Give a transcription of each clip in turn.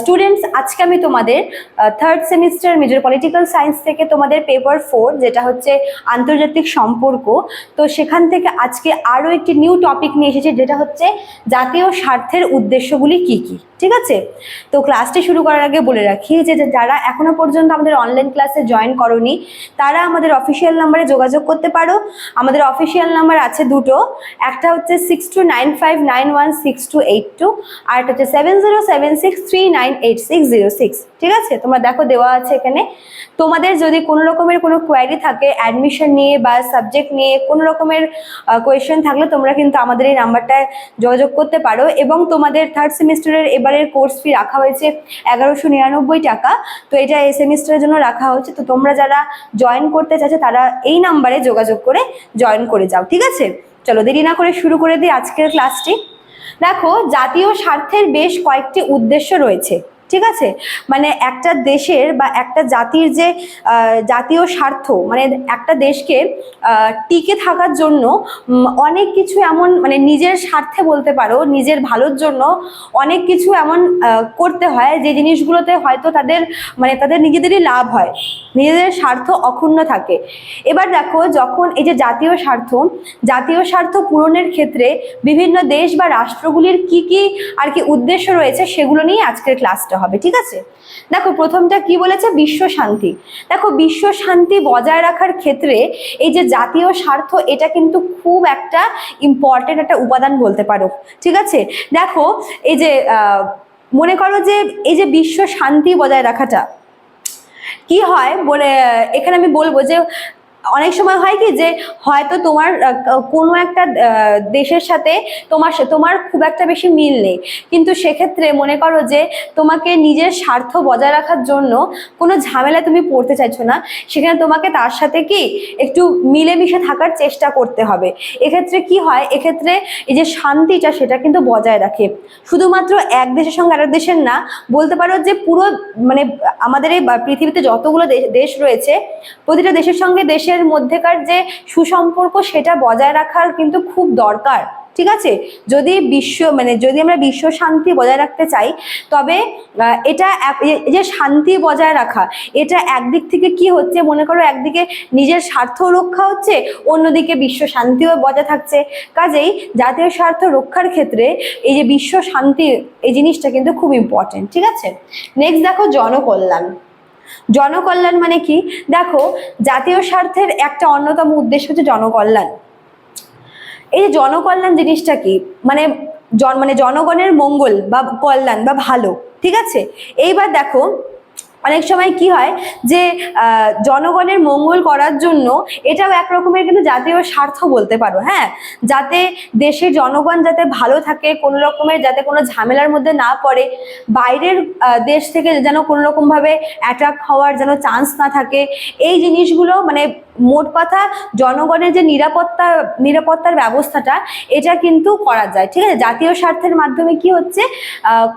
students আজকে আমি তোমাদের third semester major political science থেকে তোমাদের পেপার ফোর যেটা হচ্ছে আন্তর্জাতিক সম্পর্ক, তো সেখান থেকে আজকে আরও একটি নিউ টপিক নিয়ে এসেছি, যেটা হচ্ছে জাতীয় স্বার্থের উদ্দেশ্যগুলি কি কি, ঠিক আছে? তো ক্লাসটি শুরু করার আগে বলে রাখি যে যারা এখনও পর্যন্ত আমাদের অনলাইন ক্লাসে জয়েন করনি, তারা আমাদের অফিসিয়াল নাম্বারে যোগাযোগ করতে পারো। আমাদের অফিসিয়াল নাম্বার আছে দুটো, একটা হচ্ছে six two nine five nine one six two eight two আর একটা হচ্ছে seven zero seven six three ঠিক আছে? তোমরা দেখো দেওয়া আছে এখানে। তোমাদের যদি কোনো রকমের কোনো কোয়ারি থাকে অ্যাডমিশন নিয়ে বা সাবজেক্ট নিয়ে কোনো রকমের কোয়েশ্চেন থাকলে তোমরা কিন্তু আমাদের এই নাম্বারটায় যোগাযোগ করতে পারো এবং তোমাদের থার্ড সেমিস্টারের এবারের কোর্স ফি রাখা হয়েছে এগারোশো নিরানব্বই টাকা। তো এটা এই সেমিস্টারের জন্য রাখা হয়েছে তো তোমরা যারা জয়েন করতে চাইছো, তারা এই নাম্বারে যোগাযোগ করে জয়েন করে যাও। ঠিক আছে? চলো দেরি না করে শুরু করে দিই আজকের ক্লাসটি দেখো জাতীয় স্বার্থের বেশ কয়েকটি উদ্দেশ্য রয়েছে। ঠিক আছে? মানে একটা দেশের বা একটা জাতির যে জাতীয় স্বার্থ মানে একটা দেশকে টিকে থাকার জন্য অনেক কিছু এমন মানে নিজের স্বার্থে বলতে পারো, নিজের ভালোর জন্য অনেক কিছু এমন করতে হয়, যে জিনিসগুলোতে হয়তো তাদের মানে তাদের নিজেদেরই লাভ হয়, নিজেদের স্বার্থ অক্ষুণ্ণ থাকে। এবার দেখো, যখন এই যে জাতীয় স্বার্থ জাতীয় স্বার্থ পূরণের ক্ষেত্রে বিভিন্ন দেশ বা রাষ্ট্রগুলির কি কি আর কি উদ্দেশ্য রয়েছে, সেগুলো নিয়ে আজকের ক্লাসটা হবে, ঠিক আছে? দেখো, প্রথমটা কি বলেছে? বিশ্ব শান্তি। দেখো, বিশ্ব শান্তি বজায় রাখার ক্ষেত্রে এই যে জাতীয় স্বার্থ, এটা কিন্তু খুব একটা ইম্পর্টেন্ট একটা উপাদান বলতে পারো, ঠিক আছে? দেখো, এই যে মনে করো যে এই যে বিশ্ব শান্তি বজায় রাখাটা, কি হয় বলে, এখানে আমি বলব যে অনেক সময় হয় কি যে হয়তো তোমার কোনো একটা দেশের সাথে তোমার তোমার খুব একটা বেশি মিল নেই। কিন্তু সেক্ষেত্রে মনে করো যে তোমাকে নিজের স্বার্থ বজায় রাখার জন্য কোনো ঝামেলা তুমি পড়তে চাইছো না। সেখানে তোমাকে তার সাথে কি একটু মিলেমিশে থাকার চেষ্টা করতে হবে। এক্ষেত্রে কি হয়? এক্ষেত্রে এই যে শান্তিটা সেটা কিন্তু বজায় রাখে। শুধুমাত্র এক দেশের সঙ্গে আরেক দেশের না, বলতে পারো যে পুরো মানে আমাদের এই পৃথিবীতে যতগুলো দেশ রয়েছে, প্রতিটা দেশের সঙ্গে দেশের মধ্যেকার যে সুসম্পর্ক সেটা বজায় রাখার কিন্তু খুব দরকার, ঠিক আছে? যদি বিশ্ব মানে যদি আমরা বিশ্ব শান্তি বজায় রাখতে চাই, তবে এটা যে শান্তি বজায় রাখা, এটা একদিক থেকে কি হচ্ছে? মনে করো একদিকে নিজের স্বার্থ রক্ষা হচ্ছে, অন্যদিকে বিশ্ব শান্তিও বজায় থাকছে। কাজেই জাতীয় স্বার্থ রক্ষার ক্ষেত্রে এই যে বিশ্ব শান্তি, এই জিনিসটা কিন্তু খুব ইম্পর্টেন্ট ঠিক আছে? নেক্সট দেখো জনকল্যাণ। জনকল্যাণ মানে কি? দেখো, জাতীয় স্বার্থের একটা অন্যতম উদ্দেশ্য হচ্ছে জনকল্যাণ। এই জনকল্যাণ জিনিসটা কি? মানে জন মানে জনগণের মঙ্গল বা কল্যাণ বা ভালো, ঠিক আছে? এইবার দেখো অনেক সময় কি হয় যে জনগণের মঙ্গল করার জন্য এটাও এক রকমের কিন্তু জাতীয় স্বার্থ বলতে পারো হ্যাঁ? যাতে দেশের জনগণ যাতে ভালো থাকে, কোনো রকমের যাতে কোনো ঝামেলার মধ্যে না পড়ে, বাইরের দেশ থেকে যেন কোনো রকমভাবে অ্যাট্রাক্ট হওয়ার যেন চান্স না থাকে, এই জিনিসগুলো মানে মোট কথা জনগণের যে নিরাপত্তা, নিরাপত্তার ব্যবস্থাটা, এটা কিন্তু করা যায়, ঠিক আছে? জাতীয় স্বার্থের মাধ্যমে কি হচ্ছে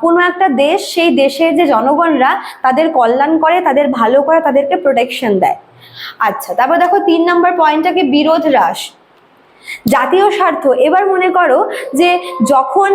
কোনো একটা দেশ সেই দেশের যে জনগণরা তাদের কল্যাণ করে, তাদের ভালো করে তাদেরকে প্রোটেকশন দেয়। আচ্ছা তারপর দেখো তিন নম্বর পয়েন্টটাকে বিরোধ হ্রাস। জাতীয় স্বার্থ, এবার মনে করো যে যখন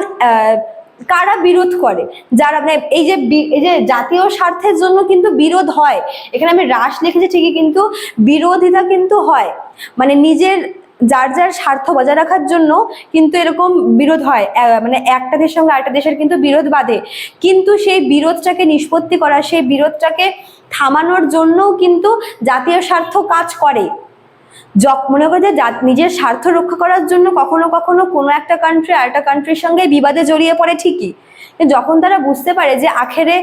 কারা বিরোধ করে? যারা মানে এই যে এই যে জাতীয় স্বার্থের জন্য কিন্তু বিরোধ হয়। এখানে আমি হ্রাস লিখেছি ঠিকই, কিন্তু বিরোধিতা কিন্তু হয়। মানে নিজের যার যার স্বার্থ বজায় রাখার জন্য কিন্তু এরকম বিরোধ হয়। মানে একটা দেশের সঙ্গে আরেকটা দেশের কিন্তু বিরোধ বাঁধে। কিন্তু সেই বিরোধটাকে নিষ্পত্তি করা, সেই বিরোধটাকে থামানোর জন্যও কিন্তু জাতীয় স্বার্থ কাজ করে। যখ মনে করে যে নিজের স্বার্থ রক্ষা করার জন্য কখনো কখনো কোনো একটা কান্ট্রি আরেকটা কান্ট্রির সঙ্গে বিবাদে জড়িয়ে পড়ে ঠিকই। যখন তারা বুঝতে পারে যে আখেরে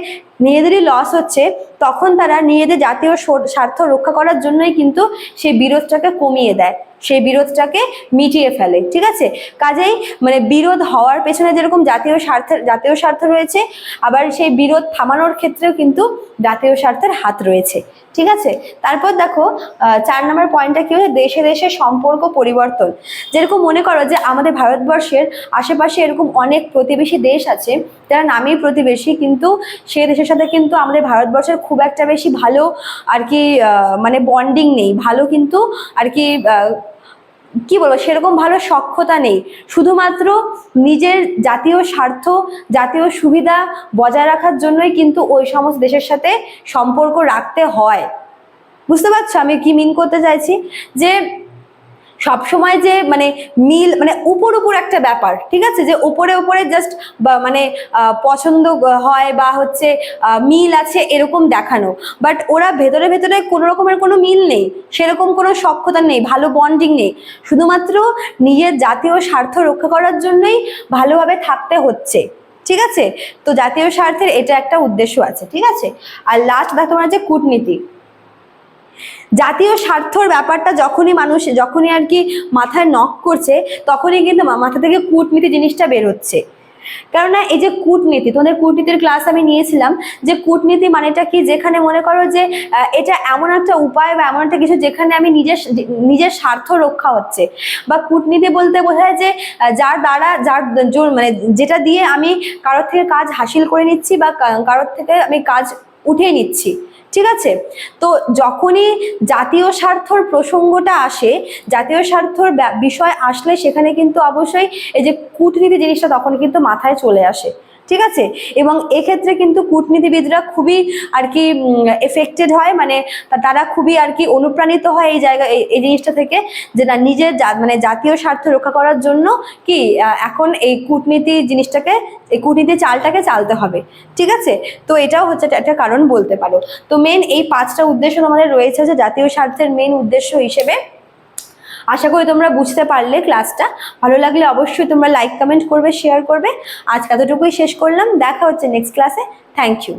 নিজেদেরই লস হচ্ছে তখন তারা নিজেদের জাতীয় স্বার্থ রক্ষা করার জন্যই কিন্তু সেই বিরোধটাকে কমিয়ে দেয়। সেই বিরোধটাকে মিটিয়ে ফেলে, ঠিক আছে? কাজেই মানে বিরোধ হওয়ার পেছনে যেরকম জাতীয় স্বার্থের জাতীয় স্বার্থ রয়েছে, আবার সেই বিরোধ থামানোর ক্ষেত্রেও কিন্তু জাতীয় স্বার্থের হাত রয়েছে, ঠিক আছে? তারপর দেখো চার নম্বর পয়েন্টটা কি হচ্ছে দেশে দেশে সম্পর্ক পরিবর্তন। যেরকম মনে করো যে আমাদের ভারতবর্ষের আশেপাশে এরকম অনেক প্রতিবেশী দেশ আছে, যারা নামেই প্রতিবেশী, কিন্তু সে দেশের সাথে কিন্তু আমাদের ভারতবর্ষের খুব একটা বেশি ভালো আর কি মানে বন্ডিং নেই। ভালো কিন্তু আর কি কি বলব, সেরকম ভালো সক্ষতা নেই। শুধুমাত্র নিজের জাতীয় স্বার্থ, জাতীয় সুবিধা বজায় রাখার জন্যই কিন্তু ওই সমস্ত দেশের সাথে সম্পর্ক রাখতে হয়। বুঝতে পারছ আমি কি মিন করতে চাইছি? যে সবসময় যে মানে মিল মানে উপর উপর একটা ব্যাপার, ঠিক আছে? যে উপরে উপরে জাস্ট মানে পছন্দ হয় বা হচ্ছে মিল আছে এরকম দেখানো। বাট ওরা ভেতরে ভেতরে কোনো রকমের কোনো মিল নেই, সেরকম কোনো সক্ষতা নেই, ভালো বন্ডিং নেই। শুধুমাত্র নিজের জাতীয় স্বার্থ রক্ষা করার জন্যই ভালোভাবে থাকতে হচ্ছে, ঠিক আছে? তো জাতীয় স্বার্থের এটা একটা উদ্দেশ্য আছে, ঠিক আছে? আর লাস্ট দেখো তোমার যে কূটনীতি জাতীয় স্বার্থর ব্যাপারটা যখনই মানুষ, যখনই আর কি মাথায় নক করছে, তখনই কিন্তু মাথা থেকে কূটনীতি জিনিসটা বের হচ্ছে। কেননা এই যে কূটনীতি, তোমাদের কূটনীতির ক্লাস আমি নিয়েছিলাম যে কূটনীতি মানেটা কি? যেখানে মনে করো যে এটা এমন একটা উপায় বা এমন একটা কিছু যেখানে আমি নিজের নিজের স্বার্থ রক্ষা হচ্ছে। বা কূটনীতি বলতে বোঝায় যে যার দ্বারা, যার জোর মানে যেটা দিয়ে আমি কারোর থেকে কাজ হাসিল করে নিচ্ছি বা কারোর থেকে আমি কাজ উঠিয়ে নিচ্ছি। ঠিক আছে? তো যখনই জাতীয় স্বার্থর প্রসঙ্গটা আসে, জাতীয় স্বার্থর বিষয় আসলে সেখানে কিন্তু অবশ্যই এই যে কূটনীতি জিনিসটা তখন কিন্তু মাথায় চলে আসে। ঠিক আছে? এবং এক্ষেত্রে কিন্তু কূটনীতিবিদরা খুবই আর কি এফেক্টেড হয়। মানে তারা খুবই আর কি অনুপ্রাণিত হয় এই জায়গা, এই জিনিসটা থেকে যে না নিজের মানে জাতীয় স্বার্থ রক্ষা করার জন্য কি এখন এই কূটনীতি জিনিসটাকে, এই কূটনীতি চালটাকে চালতে হবে। ঠিক আছে? তো এটাও হচ্ছে একটা কারণ বলতে পারো। তো মেন এই পাঁচটা উদ্দেশ্য তোমাদের রয়েছে যে জাতীয় স্বার্থের মেন উদ্দেশ্য হিসেবে। আশা করি তোমরা বুঝতে পারলে ক্লাসটা ভালো লাগলে অবশ্যই তোমরা লাইক কমেন্ট করবে শেয়ার করবে। আজ এতটুকুই শেষ করলাম। দেখা হচ্ছে নেক্সট ক্লাসে থ্যাংক ইউ